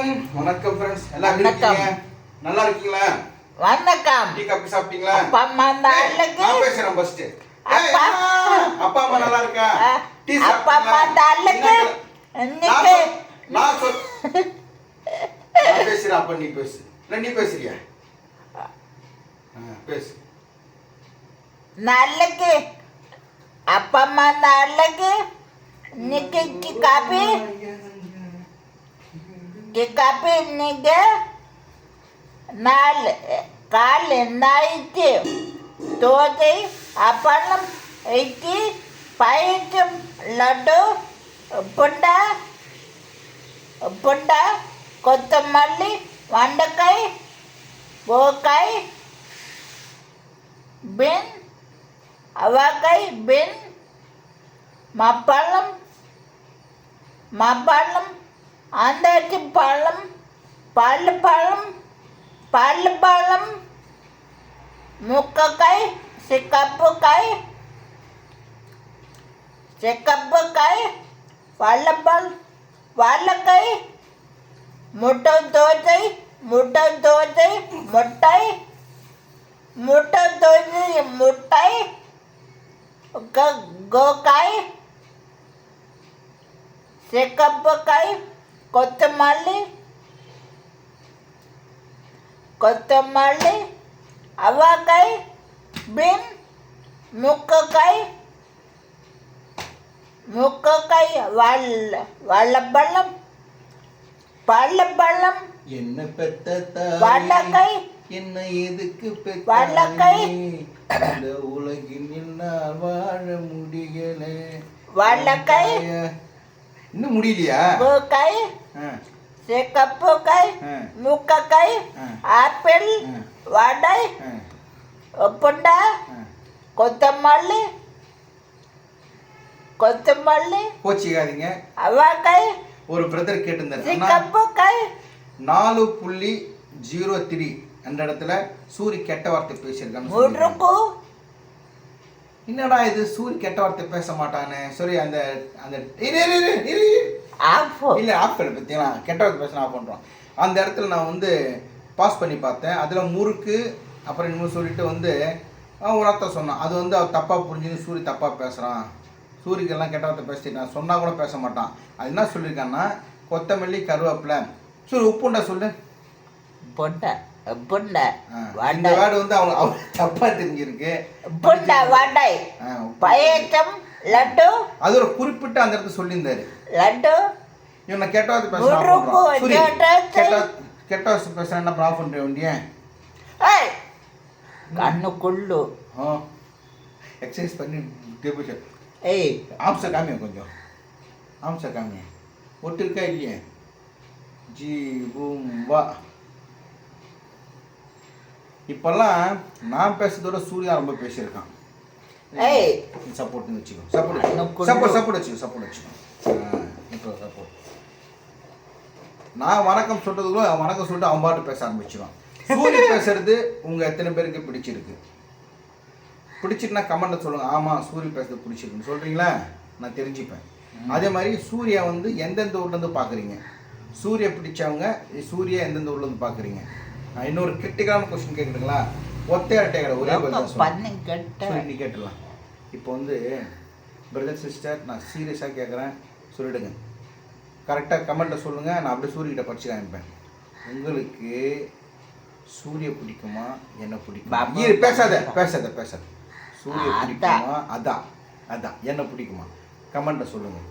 வணக்கம் வணக்கம் ஃப்ரெண்ட்ஸ் எல்லாம் வணக்கம். நல்லா இருக்கீங்களா? வணக்கம். டீ காபி சாப்பிட்டீங்களா? அப்பா அம்மா தாளுக்கு நான் பேசுறேன் ஃபர்ஸ்ட் அப்பா. அப்பா அம்மா நல்லா இருக்கா? டீ அப்பா அம்மா? தாளுக்கு இன்னைக்கு நான் சொல் நான் பேசுறேன். அப்ப நீ பேசு. இல்ல நீ பேசுறியா? பேசு. நாளைக்கு அப்பா அம்மா நாளைக்கு இன்னைக்கு காபி. டீ காபி இன்னைக்கு நாலு கால் நைட்டு தோசை அப்பளம் இட்லி பாயசம் லட்டு புண்டா புண்டா கொத்தமல்லி வண்டக்காய் போக்காய் பின் அவக்காய் பின் மப்பழம் மப்பழம் ആന്താക്ക് പഴം പല പഴം പല പഴം മുക്കക്കായ് സിക്കപ്പക്കായ് സിക്കപ്പക്കായ് വള്ളപ്പൽ വള്ളക്കായ് മുട്ടൻ തോറ്റൈ മുട്ടൻ തോറ്റൈ മുട്ടൈ മുട്ടൻ തോറ്റി മുട്ടൈ ഗോക്കായ് സിക്കപ്പക്കായ് கொத்தமல்லி கொத்தமல்லி அவக்காய் பீன் முக்கக்காய் முக்கக்காய் வாழ வாழைப்பழம் பழப்பழம் என்ன பெத்த வாழைக்காய் என்ன எதுக்கு வாழைக்காய். இந்த உலகில் என்னால் வாழ முடியல வாழைக்காய். இன்னும் முடியலையா சிக்கப்புக்காய் ஆ, முக்கக்காய் ஆ. ஆப்பிள். வடை ஆ, புண்டா ஆ. கொத்தமல்லி கொத்தமல்லி கோச்சிக்காதீங்க அவக்காய் ஒரு பிரதர் கேட்டிருந்தாரு நாலு புள்ளி ஜீரோ த்ரீ அந்த இடத்துல சூரி கெட்ட வார்த்தை. முடுக்கு என்னடா இது சூரி கெட்ட வார்த்தை பேச மாட்டானே? சரி அந்த அந்த இல்ல பண்ணு பார்த்தீங்களா கெட்ட வார்த்தை பேச ஆஃப் பண்றோம் அந்த இடத்துல நான் வந்து பாஸ் பண்ணி பார்த்தேன். அதுல முறுக்கு அப்புறம் இன்னும் சொல்லிட்டு வந்து ஒரு அர்த்தம் சொன்னான். அது வந்து அவர் தப்பா புரிஞ்சுன்னு சூரி தப்பா பேசுறான். சூரிக்கெல்லாம் கெட்ட வார்த்தை பேசிட்டு நான் சொன்னா கூட பேச மாட்டான். அது என்ன சொல்லியிருக்கான்னா கொத்தமல்லி கருவேப்பிலை. சரி உப்புண்டா சொல்லு. புண்டை புண்டை ஆ, இந்த வடை வேர்டு வந்து அவன் அவன் தப்பா தெரிஞ்சிருக்கு. புண்டை வடை ஆ, உப்பு. பயத்தம் லட்டு. அது ஒரு குறிப்பிட்ட அந்த இடத்துல சொல்லியிருந்தாரு. லட்டு. இவன் நான் கெட்ட வார்த்தை முறுக்கு, பேசுறேன் சூரி ஜடத்தை. கெட்ட கெட்ட வார்த்தை பேசுறேன் என்ன ஆஃப் பண்ணுறேன் வண்டியே? ஏய் கண்ணுக்குள்ளு. ஆ எக்ஸசைஸ் பண்ணி டேபிள் ஏய். ஆம்ச காமியா கொஞ்சம்? ஆம்ச காமியா? ஒட்டு இருக்கா இல்லையே? ஜி பூம் வா. இப்பெல்லாம் நான் பேசுறதோட சூர்யா ரொம்ப பேசியிருக்கான். ஏய். சப்போர்ட்னு வச்சுக்கோ. சப்போர்ட் சப்போர்ட் சப்போர்ட் வச்சுக்கோ சப்போர்ட் வச்சுக்கோ. இப்போ சப்போர்ட் நான் வணக்கம் சொல்றதுக்குள்ள அவன் வணக்கம் சொல்லிட்டு அவன் பாட்டு பேச ஆரம்பிச்சிடுவான் சூரிய பேசுறது உங்க எத்தனை பேருக்கு பிடிச்சிருக்கு? பிடிச்சிட்டுனா கமெண்ட்ல சொல்லுங்க. ஆமா சூரிய பேசுறது பிடிச்சிருக்குன்னு. சொல்றீங்களா? நான் தெரிஞ்சுப்பேன். அதே மாதிரி சூர்யா வந்து எந்தெந்த ஊர்ல இருந்து பாக்குறீங்க? சூரிய பிடிச்சவங்க சூர்யா எந்தெந்த ஊர்ல இருந்து பாக்குறீங்க? நான் இன்னொரு கிரிட்டிக்கலான கொஸ்டின் கேட்குறீங்களா ஒத்தை அட்டை கடை ஒரே. பண்ணி கட்ட. கேட்டுடலாம். இப்போ வந்து பிரதர் சிஸ்டர் நான் சீரியஸாக கேட்குறேன் சொல்லிடுங்க. கரெக்டாக கமெண்ட்டில் சொல்லுங்கள் நான் அப்படியே சூரியகிட்ட படிச்சு காமிப்பேன். உங்களுக்கு சூரிய பிடிக்குமா என்ன பிடிக்குமா? பேசாத பேசாத பேசாத. சூரிய. பிடிக்குமா? அதான் அதான் என்ன பிடிக்குமா? கமெண்ட்டில் சொல்லுங்கள்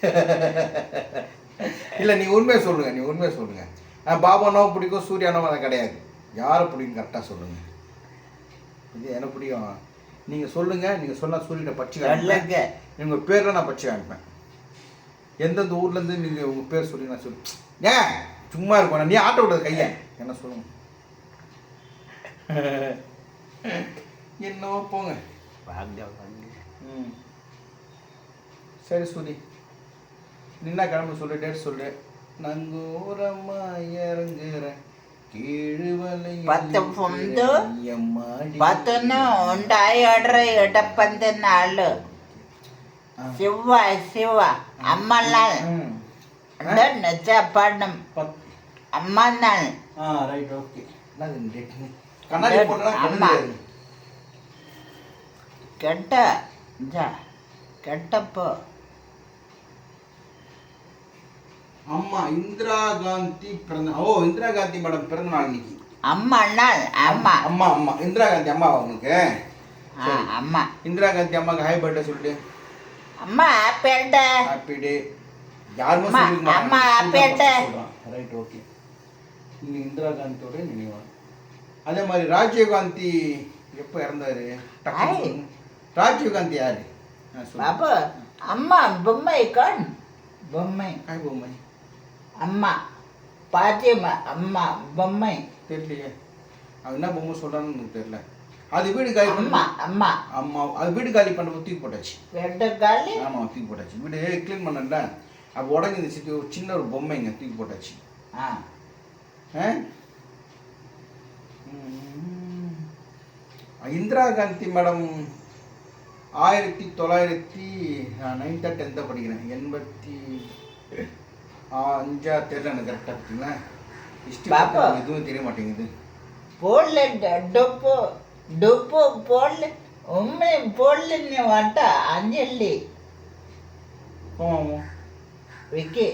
இல்லை நீ உண்மையை சொல்லுங்கள் நீ உண்மையை சொல்லுங்கள் பாபானாவும் பிடிக்கும் சூர்யானாவும் அதை கிடையாது. யாரை பிடிக்கும் கரெக்டாக சொல்லுங்கள் இது எனக்கு பிடிக்கும். நீங்கள் சொல்லுங்கள் நீங்கள் சொன்னால் சூரியனை பச்சு காமிப்பேன். சொல்லுங்க. உங்கள் பேரில் நான் பச்சு காமிப்பேன். எந்தெந்த ஊர்லேருந்து நீங்கள் உங்கள் பேர் சொல்லி நான் சொல்லு. ஏன் சும்மா இருக்கும் நீ ஆட்டோ விடுறது கையை. என்ன சொல்லுங்க? என்னவோ போங்க. ம். சரி சூரி. நின்னா கிளம்பு சொல்லு டேட் சொல்லு நங்கூரம்மா இறங்குறேன் పంతొమ్మిది పంతొమ్మిది ఏడర ఎడపంది నాళ్ళు శివ శివ అమ్మల నిజపడ్డం అమ్మ கெட்ட கெட்டப்போ அம்மா இந்திரா காந்தி பிறந்த ஓ இந்திரா காந்தி மேடம் பிறந்த நாள் இன்னைக்கு. அம்மா நாள் அம்மா. அம்மா அம்மா. இந்திரா காந்தி அம்மா உங்களுக்கு? ஆ அம்மா. இந்திரா காந்தி அம்மாக்கு ஹாய் பர்த்டே சொல்லிட்டு. அம்மா பேட்ட ஹாப்பி டே யாருமே அம்மா, சொல்லிருக்க அம்மா, birthday. ரைட் ஓகே இன்னைக்கு இந்திரா காந்தியோட நினைவா. அதே மாதிரி ராஜீவ் காந்தி எப்போ இறந்தாரு. சொல்லுங்க. ராஜீவ் காந்தி யாரு? ஆ, சொல்லுங்க. பாபு அம்மா பொம்மை கண். பொம்மை. பொம்மை. அம்மா பாத்தியம்மா அம்மா பொம்மை. தெரியலையே. அது என்ன பொம்மை சொல்றான்னு எனக்கு தெரியல. அது வீடு காலி அம்மா அம்மா. அம்மா அது வீடு காலி பண்ண தூக்கி போட்டாச்சு. வெட்ட காலி? ஆமா தூக்கி போட்டாச்சு. வீடு க்ளீன் பண்ணல. அப்போ உடஞ்சி ஒரு சின்ன ஒரு பொம்மைங்க தூக்கி போட்டாச்சு. ஆ. இந்திரா காந்தி மேடம் ஆயிரத்தி தொள்ளாயிரத்தி நைன்த்தா டென்த்தாக படிக்கிறேன்? எண்பத்தி அஞ்சா தெரியல எனக்கு கரெக்டாக பார்த்தீங்களா ஹிஸ்ட்ரி பாப்பா. எதுவும் தெரிய மாட்டேங்குது. போடல டொப்போ டொப்போ போடல உண்மை போடலன்னு வாட்டா அஞ்சல்லி. ஆமாம் விக்கி.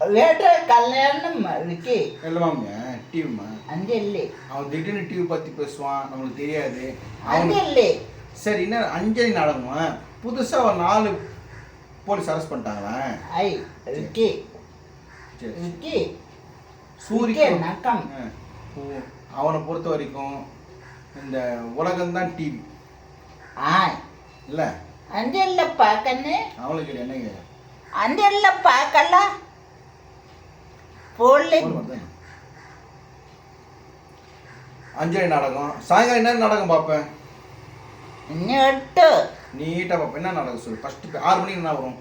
வேட்ட கல்யாணம் விக்கி. எல்லாமே டிவிமா அஞ்சல்லி. அவன் திடீர்னு டிவி பற்றி பேசுவான் நம்மளுக்கு தெரியாது. அவனுக்கு அஞ்சல்லி. சரி என்ன அஞ்சலி நாடகமா? புதுசாக ஒரு நாலு போலீஸ் அரெஸ்ட் பண்ணிட்டாங்களா? ஐ ரிக்கி. ரிக்கி. சூரிய நக்கம். அவனை பொறுத்த வரைக்கும் இந்த உலகம்தான் டிவி ஆ. இல்லை? அந்த இல்லைப்பா அவளுக்கு என்னங்க அந்த இல்லைப்பா கல்லா. போடல அஞ்சலி நாடகம். சாயங்காலம் என்ன நாடகம் பார்ப்பேன் இன்னும் நீட்டாக பார்ப்போம் என்ன நடக்கும் சொல்லு? ஃபஸ்ட்டு ஆறு மணிக்கு என்ன வரும்?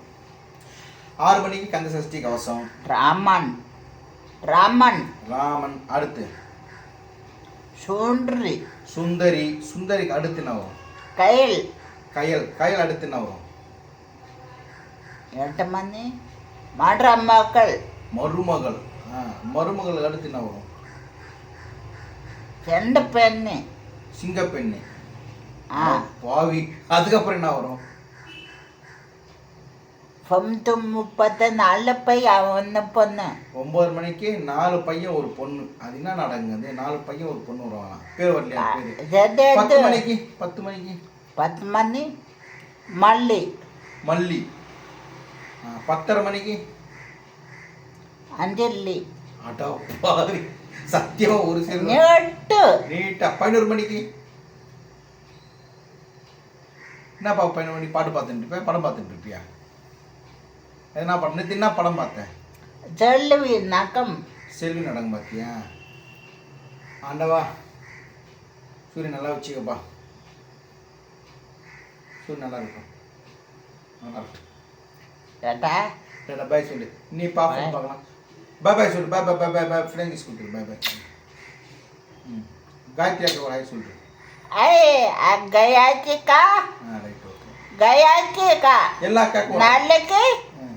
ஆறு மணிக்கு கந்த சஷ்டி கவசம். ராமன். ராமன். ராமன் அடுத்து. சுந்தரி சுந்தரி. சுந்தரிக்கு அடுத்து என்ன வரும்? கயல். கயல். கயல் அடுத்து என்ன வரும்? எட்டு மணி அம்மாக்கள் மருமகள். மருமகள் அடுத்து என்ன வரும்? ரெண்டு பெண்ணு? சிங்கப்பெண்ணு. பாவி. அதுக்கப்புறம் என்ன வரும்? பத்தொம் முப்பத்த நாலு பையன் ஒன்று பொண்ணு. ஒம்பது மணிக்கு நாலு பையன் ஒரு பொண்ணு. அது என்ன நடங்குது நாலு பையன் ஒரு பொண்ணு வருவாங்க பேர் வரலையா? பத்து மணிக்கு பத்து மணிக்கு. பத்து மணி மல்லி. மல்லி. பத்தரை மணிக்கு. அஞ்சல்லி. அடா பாரி சத்தியமா ஒரு சிறு நீட்டு. நீட்டா. பதினோரு மணிக்கு. என்னப்பா பையன் நீ பாட்டு பார்த்துட்டு இருப்பேன் படம் பார்த்துட்டு இருப்பியா? என்ன பண்ண என்ன படம் பார்த்தேன்? செல்வி நகம். செல்வி நடகம் பார்த்தியா ஆண்டவா சூரியன் நல்லா வச்சுக்கப்பா. சூரியன் நல்லா இருக்கும். நல்லா இருக்கும். ஏட்டா ஏட்டா பாய் சொல்லு. நீ பாப்பா பார்க்கலாம். பாய் பாய் சொல்லு. பாய் பாய் பாய் பாய் பாய் ஃப்ரெண்ட்ஸ் கொடுத்துரு பாய் பாய் ம். காயத்ரியாக்கு ஒரு ஹாய் சொல்லிட்டு గయాకి కా ஆ ரைட் ஓகே గయాకి కా எல்லா அக்காக்கும் ஒரு- నల్లకి ம்.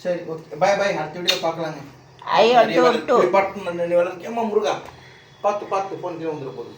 சரி ஓகே பாய் பாய் அடுத்த வீடியோ பார்க்கலாங்க అయ్యో நிறைய வேலை- టూ போய் பட்டு நிறைய வேலை இருக்கு. ஏம்மா முருகா பார்த்து பார்த்து ஃபோன் கீழே வந்துட போகுது